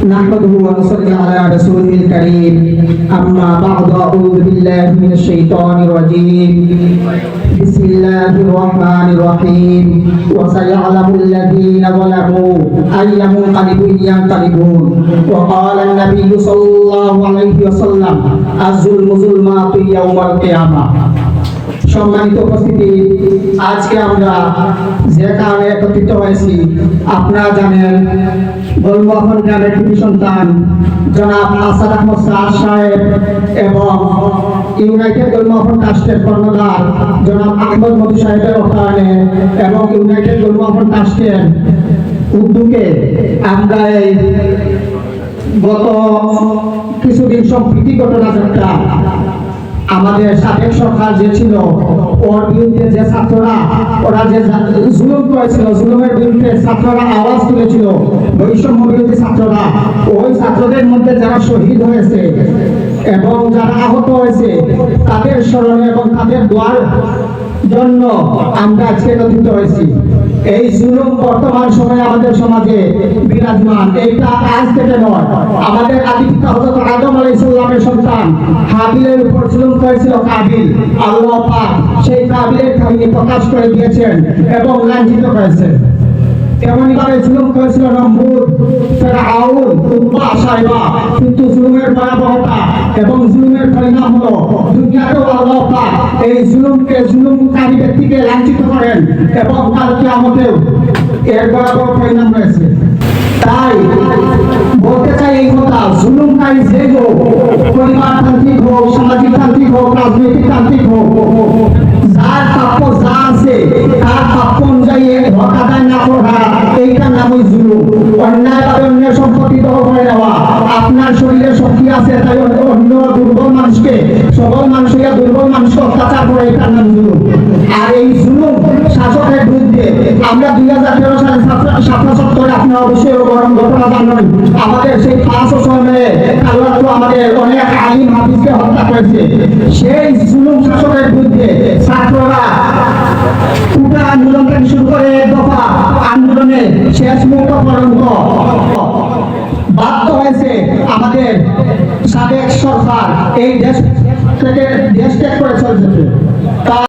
نحمده ونصلي على رسوله الكريم أما بعد أعوذ بالله من الشيطان الرجيم بسم الله الرحمن الرحيم وسيعلم الذين ظلموا أي منقلب ينقلبون وقال النبي صلى الله عليه وسلم الظلم ظلمات يوم القيامة সম্মানিত উপস্থিতি আজকে আমরা যে কারণে একত্রিত হয়েছি আপনারা জানেন গোলমোহন গ্রামের সন্তান, জনাব আসাদ আহমদ সাহেব এবং ইউনাইটেড গোলমোহন ট্রাস্টের কর্ণধার জনাব আহমদ মধু সাহেবের অর্থায়নে এবং ইউনাইটেড ট্রাস্টের উদ্যোগে আমরা এই গত কিছুদিন সম্প্রীতি ঘটনা যাত্রা আমাদের সাবেক সরকার যে ছিল, ওর বিরুদ্ধে যে ছাত্ররা, ওরা যে জুলুম করেছিল, জুলুমের বিরুদ্ধে ছাত্ররা আওয়াজ তুলেছিল, বৈষম্য বিরোধী ছাত্ররা, ওই ছাত্রদের মধ্যে যারা শহীদ হয়েছে এবং যারা আহত হয়েছে, তাদের স্মরণে এবং তাদের দোয়ার জন্য আমরা আজকে একত্রিত হয়েছি এই জুলুম বর্তমান সময়ে আমাদের সমাজে বিরাজমান। এইটা আজ থেকে নয়। আমাদের আদি পিতা হযরত আদম আলাইহিস সালামের সন্তান হাবিলের উপর জুলুম করেছিল কাবিল। আল্লাহ পাক সেই কাবিলের কাহিনী প্রকাশ করে দিয়েছেন এবং লাঞ্ছিত করেছেন তেমনি ভাবে জুলুম করেছিল নমরুদ, ফেরাউন উব্বা সাইবা। কিন্তু জুলুমের ভয়াবহতা এবং জুলুমের পরিণাম হলো দুনিয়াতেও আল্লাহ পাক এই জুলুমকে জুলুমকারী ব্যক্তিকে লাঞ্ছিত করেন এবং কাল কিয়ামতেও এর ভয়াবহ পরিণাম রয়েছে। তাই বলতে চাই এই কথা, জুলুমকারী যে হোক, পরিবারতান্ত্রিক হোক সামাজিক তান্ত্রিক হোক রাজনৈতিক তান্ত্রিক হোক, যার প্রাপ্য যা আছে, তার প্রাপ্য অনুযায়ী হক না করা জুলুম অন্যায়ভাবে অন্যের সম্পত্তি দখল করে নেওয়া। আপনার শরীরে শক্তি আছে, তাই অন্য- দুর্বল মানুষকে, সবল মানুষকে দুর্বল মানুষকে অত্যাচার করে এটার নাম জুলুম আর এই জুলুম শাসকের বিরুদ্ধে আমরা দুই হাজার তেরো সালে ছাত্র সত্তরে আপনারা অবশ্যই গরম ঘটনা জানেন আমাদের সেই পাঁচ সময়ে আল্লাহ তো আমাদের অনেক আলিম হাফিজকে হত্যা করেছে। সেই জুলুম শাসকের বিরুদ্ধে ছাত্ররা পর্যন্ত বাধ্য হয়েছে আমাদের সাবেক সরকার এই দেশ থেকে দেশ ত্যাগ করে চলে যেতে